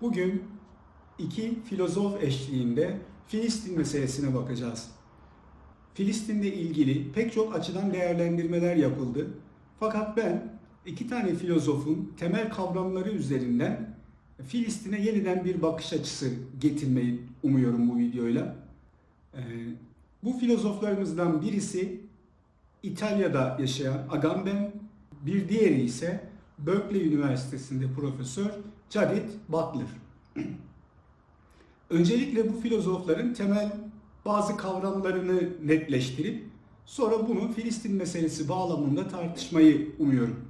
Bugün iki filozof eşliğinde Filistin meselesine bakacağız. Filistin'le ilgili pek çok açıdan değerlendirmeler yapıldı. Fakat ben iki tane filozofun temel kavramları üzerinden Filistin'e yeniden bir bakış açısı getirmeyi umuyorum bu videoyla. Ee, bu filozoflarımızdan birisi İtalya'da yaşayan Agamben, bir diğeri ise Berkeley Üniversitesi'nde profesör Judith Butler. Öncelikle bu filozofların temel bazı kavramlarını netleştirip sonra bunu Filistin meselesi bağlamında tartışmayı umuyorum.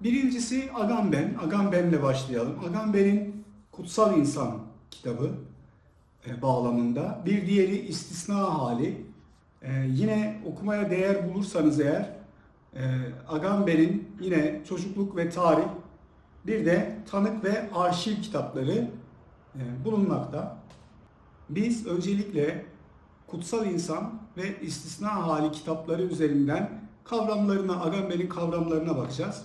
Birincisi Agamben. Agamben'le başlayalım. Agamben'in Kutsal İnsan kitabı e, bağlamında. Bir diğeri istisna hali. E, yine okumaya değer bulursanız eğer e, Agamben'in yine çocukluk ve tarih bir de tanık ve arşiv kitapları e, bulunmakta. Biz öncelikle Kutsal İnsan ve İstisna Hali kitapları üzerinden kavramlarına, Agamben'in kavramlarına bakacağız.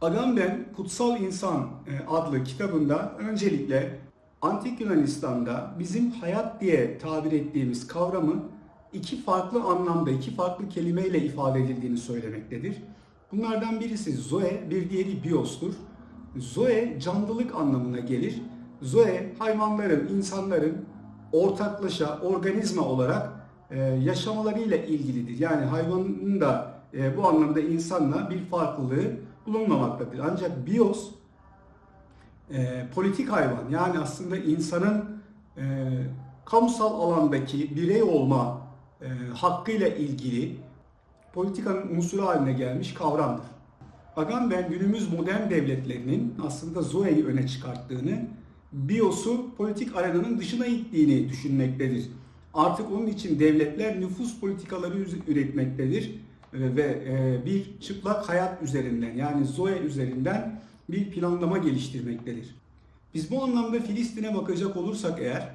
Agamben Kutsal İnsan e, adlı kitabında öncelikle Antik Yunanistan'da bizim hayat diye tabir ettiğimiz kavramı iki farklı anlamda, iki farklı kelimeyle ifade edildiğini söylemektedir. Bunlardan birisi zoe, bir diğeri biostur. Zoe canlılık anlamına gelir. Zoe hayvanların, insanların ortaklaşa organizma olarak e, yaşamalarıyla ilgilidir. Yani hayvanın da e, bu anlamda insanla bir farklılığı bulunmamaktadır. Ancak bios e, politik hayvan yani aslında insanın e, kamusal alandaki birey olma e, hakkıyla ilgili politikanın unsuru haline gelmiş kavramdır. Agamben günümüz modern devletlerinin aslında Zoe'yi öne çıkarttığını, Bios'u politik arenanın dışına ittiğini düşünmektedir. Artık onun için devletler nüfus politikaları üretmektedir ve bir çıplak hayat üzerinden yani Zoe üzerinden bir planlama geliştirmektedir. Biz bu anlamda Filistin'e bakacak olursak eğer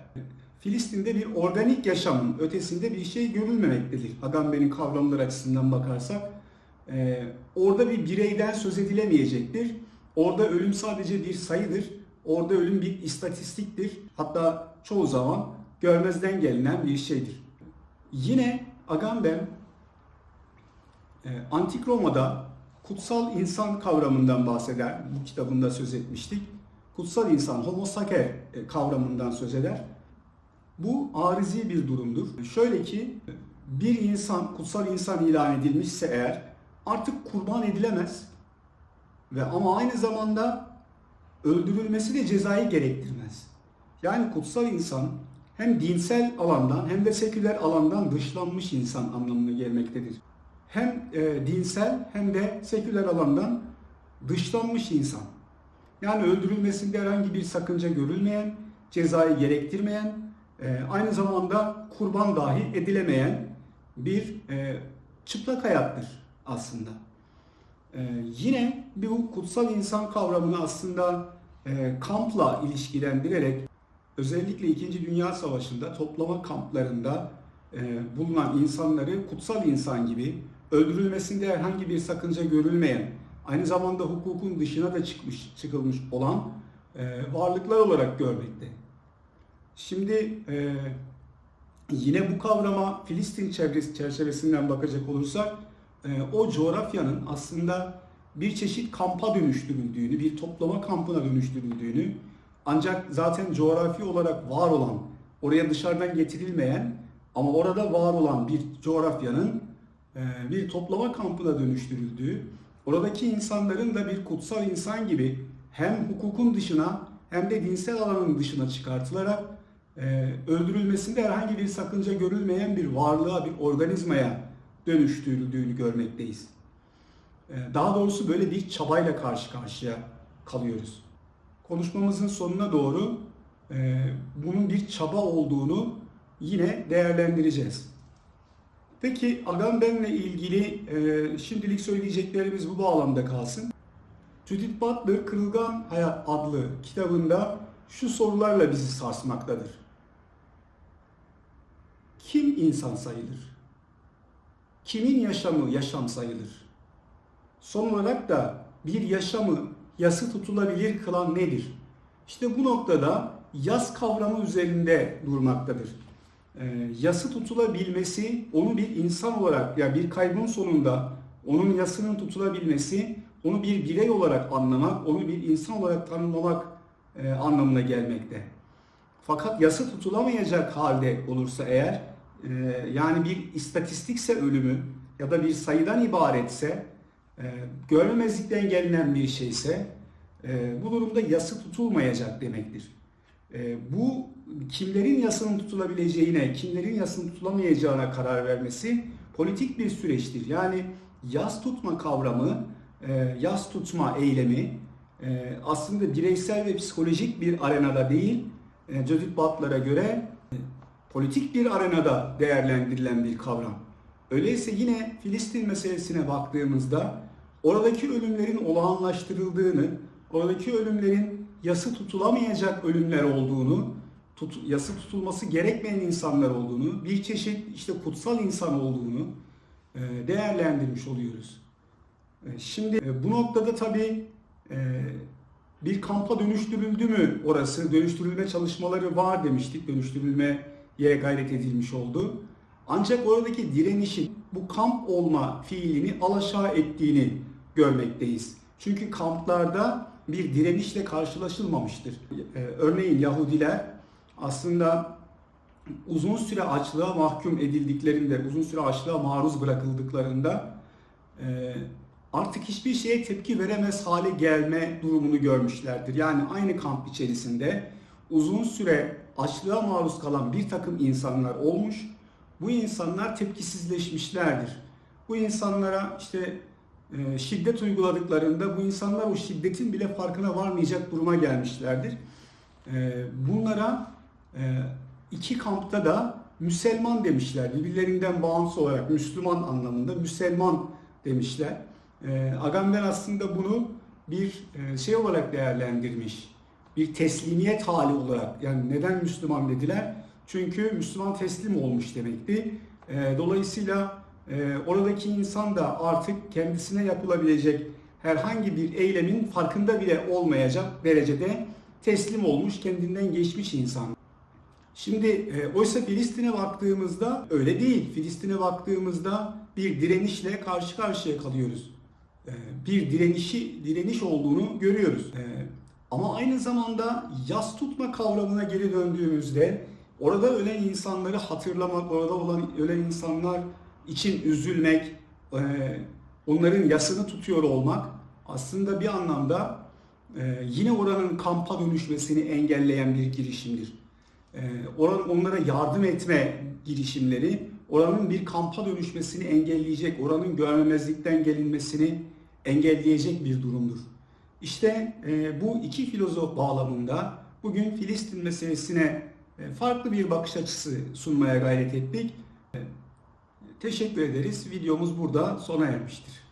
Filistin'de bir organik yaşamın ötesinde bir şey görülmemektedir. Agamben'in kavramları açısından bakarsak e, orada bir bireyden söz edilemeyecektir. Orada ölüm sadece bir sayıdır. Orada ölüm bir istatistiktir. Hatta çoğu zaman görmezden gelinen bir şeydir. Yine Agamben e, Antik Roma'da kutsal insan kavramından bahseder. Bu kitabında söz etmiştik. Kutsal insan, homo sacer e, kavramından söz eder. Bu arizi bir durumdur. Şöyle ki bir insan kutsal insan ilan edilmişse eğer artık kurban edilemez ve ama aynı zamanda öldürülmesi de cezayı gerektirmez. Yani kutsal insan hem dinsel alandan hem de seküler alandan dışlanmış insan anlamına gelmektedir. Hem e, dinsel hem de seküler alandan dışlanmış insan. Yani öldürülmesinde herhangi bir sakınca görülmeyen, cezayı gerektirmeyen, e, aynı zamanda kurban dahi edilemeyen bir e, çıplak hayattır aslında. E, yine bu kutsal insan kavramını aslında e, kampla ilişkilendirerek özellikle 2. Dünya Savaşı'nda toplama kamplarında e, bulunan insanları kutsal insan gibi öldürülmesinde herhangi bir sakınca görülmeyen, aynı zamanda hukukun dışına da çıkmış çıkılmış olan e, varlıklar olarak görmekte. Şimdi e, yine bu kavrama Filistin çevresi, çerçevesinden bakacak olursak o coğrafyanın aslında bir çeşit kampa dönüştürüldüğünü, bir toplama kampına dönüştürüldüğünü ancak zaten coğrafi olarak var olan, oraya dışarıdan getirilmeyen ama orada var olan bir coğrafyanın e, bir toplama kampına dönüştürüldüğü, oradaki insanların da bir kutsal insan gibi hem hukukun dışına hem de dinsel alanın dışına çıkartılarak e, öldürülmesinde herhangi bir sakınca görülmeyen bir varlığa, bir organizmaya dönüştürüldüğünü görmekteyiz. E, daha doğrusu böyle bir çabayla karşı karşıya kalıyoruz. Konuşmamızın sonuna doğru e, bunun bir çaba olduğunu yine değerlendireceğiz. Peki Agamben'le ilgili e, şimdilik söyleyeceklerimiz bu bağlamda kalsın. Judith Butler Kırılgan Hayat adlı kitabında şu sorularla bizi sarsmaktadır. Kim insan sayılır? Kimin yaşamı yaşam sayılır? Son olarak da bir yaşamı yası tutulabilir kılan nedir? İşte bu noktada yas kavramı üzerinde durmaktadır. E, yası tutulabilmesi, onu bir insan olarak ya bir kaybın sonunda onun yasının tutulabilmesi, onu bir birey olarak anlamak, onu bir insan olarak tanımlamak e, anlamına gelmekte. Fakat yası tutulamayacak halde olursa eğer, yani bir istatistikse ölümü ya da bir sayıdan ibaretse, e, görmemezlikten gelinen bir şeyse, e, bu durumda yası tutulmayacak demektir. E, bu kimlerin yasının tutulabileceğine, kimlerin yasının tutulamayacağına karar vermesi politik bir süreçtir. Yani yas tutma kavramı, yas tutma eylemi aslında bireysel ve psikolojik bir arenada değil, Judith Butler'a göre politik bir arenada değerlendirilen bir kavram. Öyleyse yine Filistin meselesine baktığımızda oradaki ölümlerin olağanlaştırıldığını, oradaki ölümlerin yası tutulamayacak ölümler olduğunu, tut, yası tutulması gerekmeyen insanlar olduğunu, bir çeşit işte kutsal insan olduğunu e, değerlendirmiş oluyoruz. E, Şimdi e, bu noktada tabii bir kampa dönüştürüldü mü orası? Dönüştürülme çalışmaları var demiştik. Dönüştürülmeye gayret edilmiş oldu. Ancak oradaki direnişin bu kamp olma fiilini alaşağı ettiğini görmekteyiz. Çünkü kamplarda bir direnişle karşılaşılmamıştır. Ee, örneğin Yahudiler aslında uzun süre açlığa mahkum edildiklerinde, uzun süre açlığa maruz bırakıldıklarında e, artık hiçbir şeye tepki veremez hale gelme durumunu görmüşlerdir. Yani aynı kamp içerisinde uzun süre açlığa maruz kalan bir takım insanlar olmuş. Bu insanlar tepkisizleşmişlerdir. Bu insanlara işte e, şiddet uyguladıklarında bu insanlar o şiddetin bile farkına varmayacak duruma gelmişlerdir. E, Bunlara e, iki kampta da Müselman demişler. Birbirlerinden bağımsız olarak Müslüman anlamında Müselman demişler. E, Agamben aslında bunu bir e, şey olarak değerlendirmiş. Bir teslimiyet hali olarak. Yani neden Müslüman dediler? Çünkü Müslüman teslim olmuş demekti. E, Dolayısıyla e, oradaki insan da artık kendisine yapılabilecek herhangi bir eylemin farkında bile olmayacak derecede teslim olmuş, kendinden geçmiş insan. Şimdi e, oysa Filistin'e baktığımızda öyle değil. Filistin'e baktığımızda bir direnişle karşı karşıya kalıyoruz. E, bir direnişi direniş olduğunu görüyoruz. E, ama aynı zamanda yas tutma kavramına geri döndüğümüzde orada ölen insanları hatırlamak, orada olan ölen insanlar için üzülmek, e, onların yasını tutuyor olmak aslında bir anlamda e, yine oranın kampa dönüşmesini engelleyen bir girişimdir. E, oran, onlara yardım etme girişimleri oranın bir kampa dönüşmesini engelleyecek, oranın görmemezlikten gelinmesini engelleyecek bir durumdur. İşte e, bu iki filozof bağlamında bugün Filistin meselesine e, farklı bir bakış açısı sunmaya gayret ettik. E, teşekkür ederiz. Videomuz burada sona ermiştir.